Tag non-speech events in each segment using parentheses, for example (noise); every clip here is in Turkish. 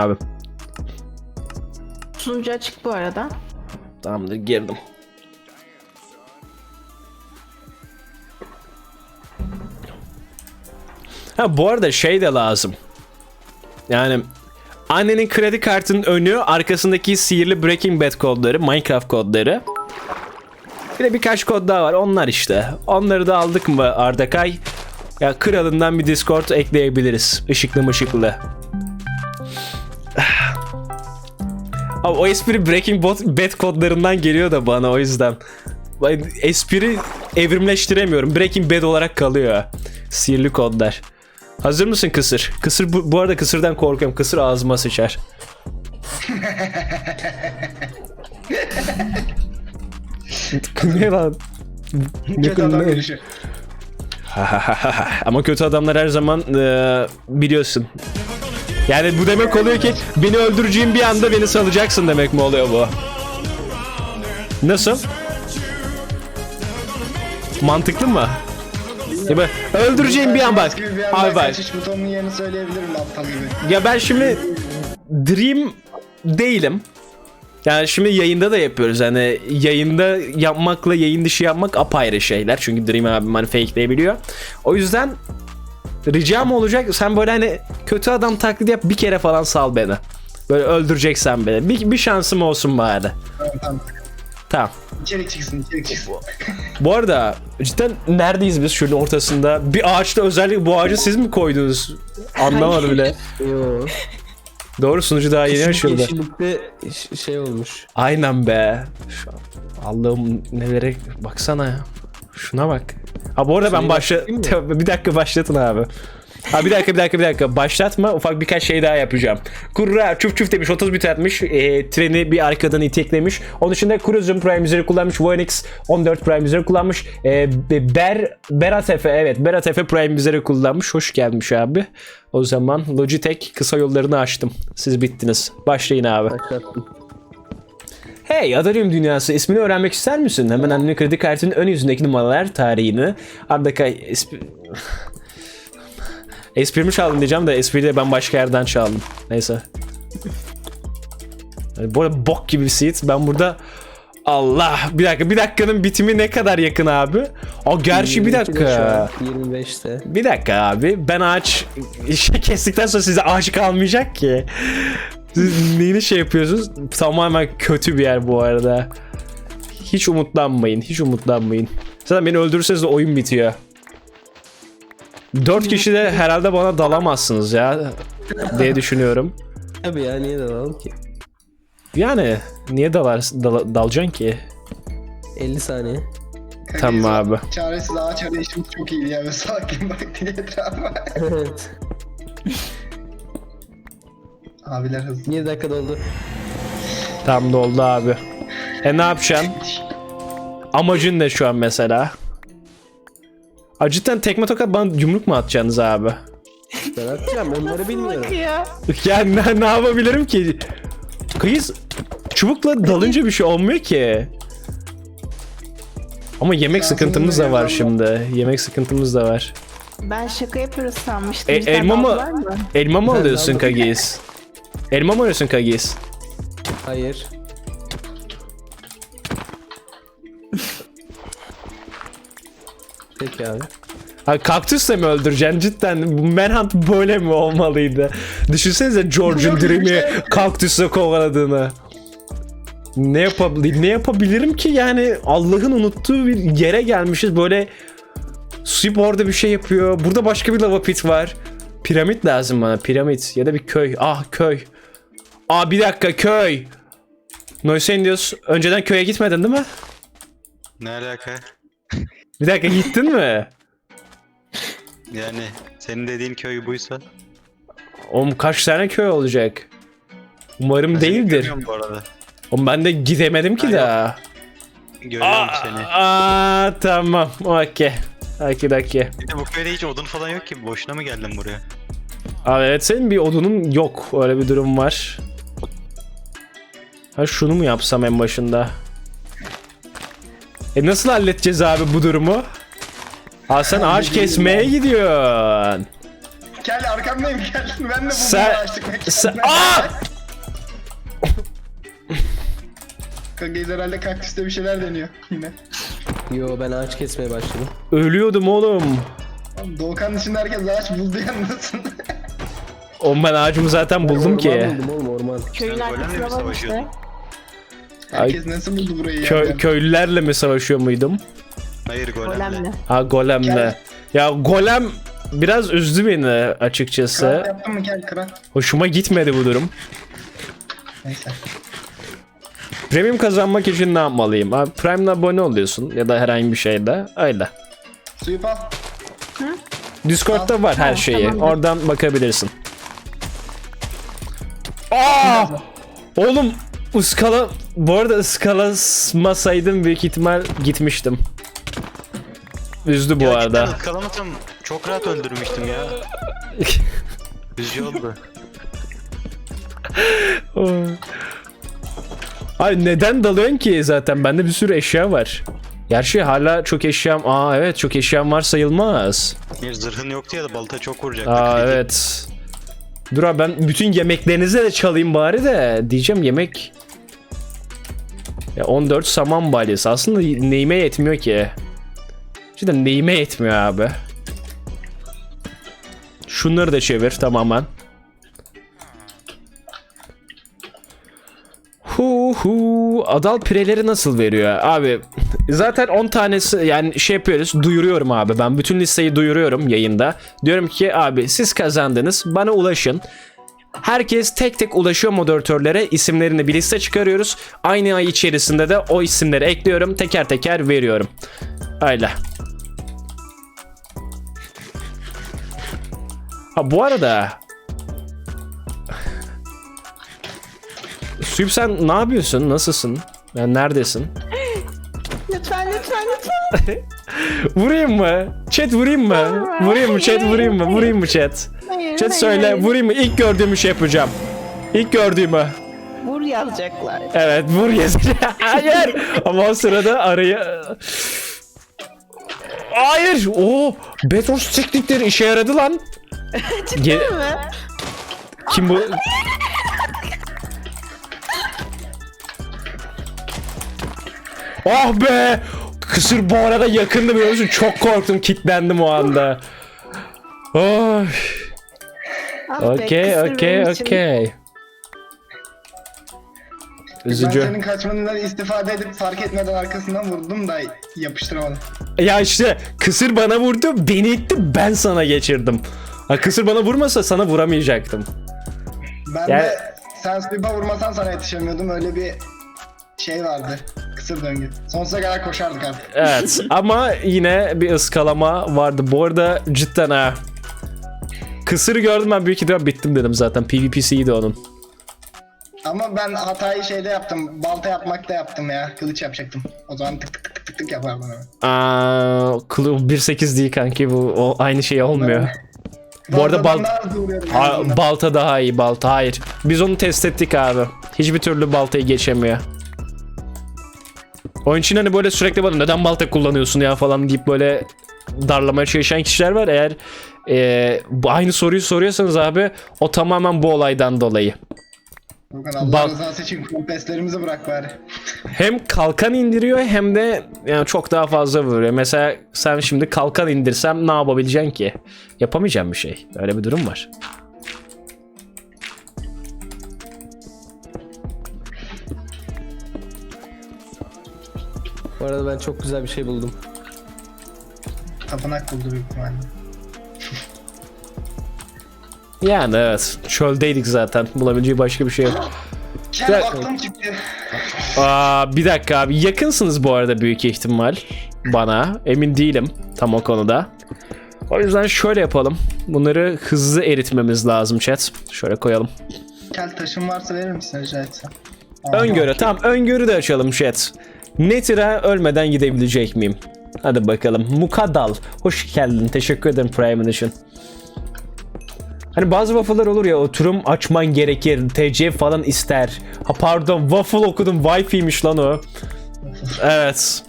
Abi Sunucu açık bu arada. tamamdır girdim. Ha bu arada şey de lazım. Yani annenin kredi kartının önü arkasındaki sihirli Breaking Bad kodları, Minecraft kodları. Bir de birkaç kod daha var. Onlar işte. Onları da aldık mı Ardakay? Ya kralından bir Discord ekleyebiliriz. Işıklı mışıklı. Abi o espri Breaking Bad kodlarından geliyor da bana o yüzden. Espri evrimleştiremiyorum. Breaking Bad olarak kalıyor. Sihirli kodlar. Hazır mısın kısır? Kısır bu, bu arada kısırdan korkuyorum. Kısır ağzıma sıçar. (laughs) ne lan? Ne Kötü adam. (laughs) Ama kötü adamlar her zaman eee, biliyorsun. Yani bu demek oluyor ki beni öldüreceğin bir anda beni salacaksın demek mi oluyor bu? Nasıl? Mantıklı mı? Ya ben öldüreceğim bir an bak. Abi bak. kaçış butonunun yerini söyleyebilirim aptal gibi. Ya ben şimdi Dream değilim. Yani şimdi yayında da yapıyoruz. Hani yayında yapmakla yayın dışı yapmak apayrı şeyler. Çünkü Dream abim hani fakeleyebiliyor. O yüzden ricam olacak sen böyle hani kötü adam taklidi yap bir kere falan sal beni. Böyle öldüreceksen beni. Bir, bir şansım olsun bari. Tamam tamam. Tamam. İçerik çıksın içerik çıksın. Bu arada cidden neredeyiz biz şunun ortasında? Bir ağaçta özellikle bu ağacı siz mi koydunuz? Anlamadım bile. Yo. Doğru sunucu daha yeni açıldı. Yeşillikte şey olmuş. Aynen be. Şu an- Allah'ım nelere baksana ya. Şuna bak. Ha bu arada ben başla... bir dakika başlatın abi. Ha bir dakika bir dakika bir dakika başlatma ufak birkaç şey daha yapacağım. Kurra çuf çuf demiş 30 bit atmış e, treni bir arkadan iteklemiş. Onun dışında Cruise'un Prime üzeri kullanmış Voynix 14 Prime üzeri kullanmış. E, Be- Ber Berat Efe evet Berat Efe Prime üzeri kullanmış. Hoş gelmiş abi. O zaman Logitech kısa yollarını açtım. Siz bittiniz. Başlayın abi. Başlattım. Hey Adalyum Dünyası ismini öğrenmek ister misin? Hemen annenin kredi kartının ön yüzündeki numaralar tarihini. Ardaka espri... (sighs) Esprimi çaldım diyeceğim de espriyi de ben başka yerden çaldım. Neyse. Bu arada bok gibi bir seat. Ben burada Allah bir dakika bir dakikanın bitimi ne kadar yakın abi? Aa gerçi bir 22'de şu dakika. an, 25'te. Bir dakika abi. Ben ağaç (laughs) şey kestikten sonra size ağaç kalmayacak ki. Siz neyini şey yapıyorsunuz? Tamamen kötü bir yer bu arada. Hiç umutlanmayın. Hiç umutlanmayın. Zaten beni öldürürseniz de oyun bitiyor. Dört kişi de herhalde bana dalamazsınız ya diye düşünüyorum. Tabii ya niye dalalım ki? Yani niye dalar, dal, dalacaksın ki? 50 saniye. Tamam abi. Çaresiz ağaç arayışımız çok iyiydi ya. Böyle sakin bak diye etrafa. Evet. Abiler hızlı. 1 dakika doldu. Tam doldu abi. E ne yapacaksın? Amacın ne şu an mesela? Cidden tekme tokat bana yumruk mu atacaksınız abi? Ben atacağım onları bilmiyorum. Ya ne, ne yapabilirim ki? Kıyız çubukla dalınca bir şey olmuyor ki. Ama yemek Şansımız sıkıntımız da var şimdi. Yemek sıkıntımız da var. Ben şaka yapıyoruz sanmıştım. E, elma mı? aldılar mı? Elma mı alıyorsun. Kagis? Elma mı alıyorsun Kagis? Hayır. Peki abi. Ha kaktüsle mi öldüreceksin cidden? Manhunt böyle mi olmalıydı? Düşünsenize George'un Dream'i kaktüsle kovaladığını. Ne yapabilirim? Ne yapabilirim ki yani Allah'ın unuttuğu bir yere gelmişiz böyle Sweep orada bir şey yapıyor. Burada başka bir lava pit var. Piramit lazım bana. Piramit ya da bir köy. Ah köy. Aa bir dakika köy. Noise diyoruz. Önceden köye gitmedin değil mi? Ne alaka? Bir dakika gittin mi? Yani senin dediğin köy buysa. Oğlum kaç tane köy olacak? Umarım Ben değildir. bu arada. Oğlum ben de gidemedim ki Ha, daha. Görüyorum Aa, seni. aa, tamam. Okey. Okey okey. Bu köyde hiç odun falan yok ki. Boşuna mı geldin buraya? Abi evet senin bir odunun yok. Öyle bir durum var. Ha şunu mu yapsam en başında? E nasıl halledeceğiz abi bu durumu? Ha sen ağaç kesmeye gidiyorsun. Gel arkamdayım gel. Ben de bu Sen- açtık. sen- Aa! Kanka herhalde kaktüste bir şeyler deniyor yine. Yo ben ağaç kesmeye başladım. Ölüyordum oğlum. Oğlum Doğukan dışında herkes ağaç buldu yalnızsın. (laughs) Oğlum ben ağacımı zaten buldum orman ki. buldum oğlum orman. Köyün Sen golemle mi arkasında var işte. savaşıyordun? herkes nasıl buldu burayı ya? köylülerle mi savaşıyor muydum? Hayır golemle. Golemle. Ha golemle. Ya golem biraz üzdü beni açıkçası. Kral yaptın mı gel kral. Hoşuma gitmedi bu durum. Neyse. Premium kazanmak için ne yapmalıyım? Abi Prime'la abone oluyorsun ya da herhangi bir şeyde. Öyle. Suyu al. Discord'da var her şeyi. tamamdır. Oradan bakabilirsin. Aa! Oğlum ıskala bu arada ıskalasmasaydım büyük ihtimal gitmiştim. Üzdü bu Ya arada. ıskalamasam çok rahat öldürmüştüm ya. (laughs) Üzücü oldu. Ay neden dalıyorsun ki zaten? Bende bir sürü eşya var. Gerçi hala çok eşyam... Aa evet çok eşyam var sayılmaz. Bir zırhın yoktu ya da balta çok vuracaktı. Aa kritik. evet. Dur abi ben bütün yemeklerinizi de çalayım bari de. Diyeceğim yemek... Ya 14 saman balyası. Aslında neyime yetmiyor ki. Cidden neyime yetmiyor abi. Şunları da çevir tamamen. Adal pireleri nasıl veriyor? Abi zaten 10 tanesi yani şey yapıyoruz duyuruyorum abi. Ben bütün listeyi duyuruyorum yayında. Diyorum ki abi siz kazandınız bana ulaşın. Herkes tek tek ulaşıyor moderatörlere isimlerini bir liste çıkarıyoruz. Aynı ay içerisinde de o isimleri ekliyorum teker teker veriyorum. Öyle. Ha bu arada Süp sen ne yapıyorsun? Nasılsın? Yani neredesin? Lütfen lütfen lütfen. (laughs) Vurayım mı? Chat vurayım mı? Vurayım mı chat vurayım mı? Vurayım mı chat? Hayır, Chat hayır, söyle hayır. vurayım mı? İlk gördüğümü şey yapacağım. İlk gördüğümü. Vur yazacaklar. Evet vur yazacağım. (laughs) Hayır. Ama o sırada arayı... Hayır. Oo, Bedros teknikleri işe yaradı lan. (laughs) Ge- Değil mi? Kim bu? Ah be! Kısır bu arada yakındı biliyor musun? Çok korktum, kilitlendim o anda. Oh, Ah be, okey, kısır okey, benim için. okey. Ben Üzücü. senin kaçmanından istifade edip fark etmeden arkasından vurdum da yapıştıramadım. Ya işte kısır bana vurdu, beni itti, ben sana geçirdim. Ha, kısır bana vurmasa sana vuramayacaktım. Ben Yani- de sen sweep'a vurmasan sana yetişemiyordum öyle bir şey vardı. Kısır döngü. Sonsuza kadar koşardık artık. Evet (laughs) ama yine bir ıskalama vardı. Bu arada cidden ha. Kısırı gördüm ben büyük ihtimal bittim dedim zaten. PvP'siydi onun. Ama ben hatayı şeyde yaptım. Balta yapmakta yaptım ya. Kılıç yapacaktım. O zaman tık tık tık tık tık, yapardım hemen. Aa, kılı- 1.8 değil kanki bu o aynı şey olmuyor. Bu arada bal- Ha, balta daha iyi balta hayır. Biz onu test ettik abi. Hiçbir türlü baltayı geçemiyor. Oyun için hani böyle sürekli bana neden balta kullanıyorsun ya falan deyip böyle darlamaya çalışan kişiler var. Eğer e, aynı soruyu soruyorsanız abi o tamamen bu olaydan dolayı. Furkan Allah rızası için kompeslerimizi bırak bari. Hem kalkan indiriyor hem de yani çok daha fazla vuruyor. Mesela sen şimdi kalkan indirsem ne yapabileceksin ki? Yapamayacağım bir şey. Öyle bir durum var. Bu arada ben çok güzel bir şey buldum. Tapınak buldu büyük ihtimalle. Yani evet. Çöldeydik zaten. Bulabileceği başka bir şey yok. Gel Güzel. aklım çıktı. Aa, bir dakika abi. Yakınsınız bu arada büyük ihtimal bana. Emin değilim tam o konuda. O yüzden şöyle yapalım. Bunları hızlı eritmemiz lazım chat. Şöyle koyalım. Gel taşın varsa verir misin rica etsem? Aa, Öngörü. Tamam öngörü de açalım chat. Netira ölmeden gidebilecek miyim? Hadi bakalım. Mukadal. Hoş geldin. Teşekkür ederim Prime için. Hani bazı waffle'lar olur ya oturum açman gerekir. TC falan ister. Ha pardon waffle okudum. Wi-Fi'ymiş lan o. Evet.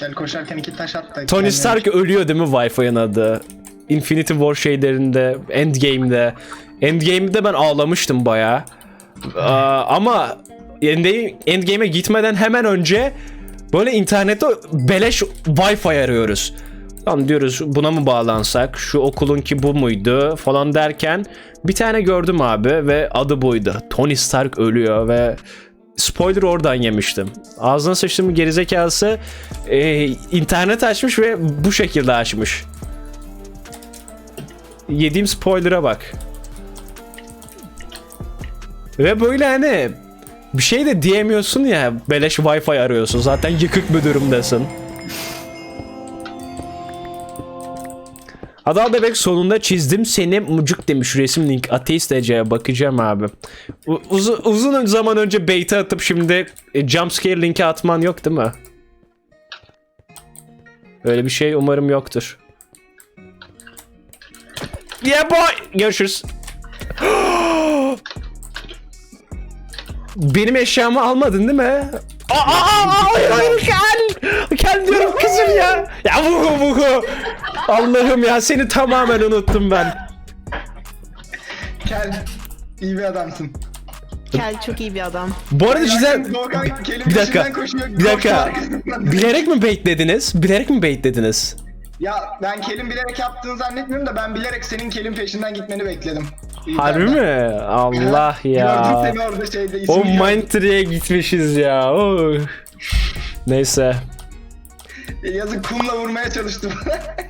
Gel koşarken iki taş at da. Tony Stark ölüyor değil mi Wi-Fi'nin adı? Infinity War şeylerinde, Endgame'de. Endgame'de ben ağlamıştım bayağı. Aa, ama Endgame'e gitmeden hemen önce böyle internette beleş Wi-Fi arıyoruz. Tamam diyoruz buna mı bağlansak? Şu okulun ki bu muydu falan derken bir tane gördüm abi ve adı buydu. Tony Stark ölüyor ve spoiler oradan yemiştim. Ağzına sıçtığım gerizekalısı e, internet açmış ve bu şekilde açmış. Yediğim spoiler'a bak. Ve böyle hani bir şey de diyemiyorsun ya beleş wifi arıyorsun zaten yıkık bir durumdasın. Adal Bebek sonunda çizdim seni mucuk demiş resim link ateist Ece'ye bakacağım abi. U- uzun, uzun zaman önce beta atıp şimdi e, jumpscare linki atman yok değil mi? Öyle bir şey umarım yoktur. Yeah boy! Görüşürüz. Benim eşyamı almadın değil mi? Aa, aa, aa, hayır hayır gel. Gel diyorum kızım ya. Ya vuhu vuhu. Allah'ım ya seni tamamen unuttum ben. Kel. iyi bir adamsın. Kel çok iyi bir adam. Bu arada cidden Doğukan bir dakika. koşuyor, Bir koşuyor dakika. arkasından. Bilerek mi baitlediniz? Bilerek mi baitlediniz? Ya ben Kel'in bilerek yaptığını zannetmiyorum da ben bilerek senin Kel'in peşinden gitmeni bekledim. Harbi mi? Allah (laughs) ya. Gördüm seni orada şeyde. O. Mindtree'ye gitmişiz ya. Oh. Neyse. Yazık kumla vurmaya çalıştım. (laughs)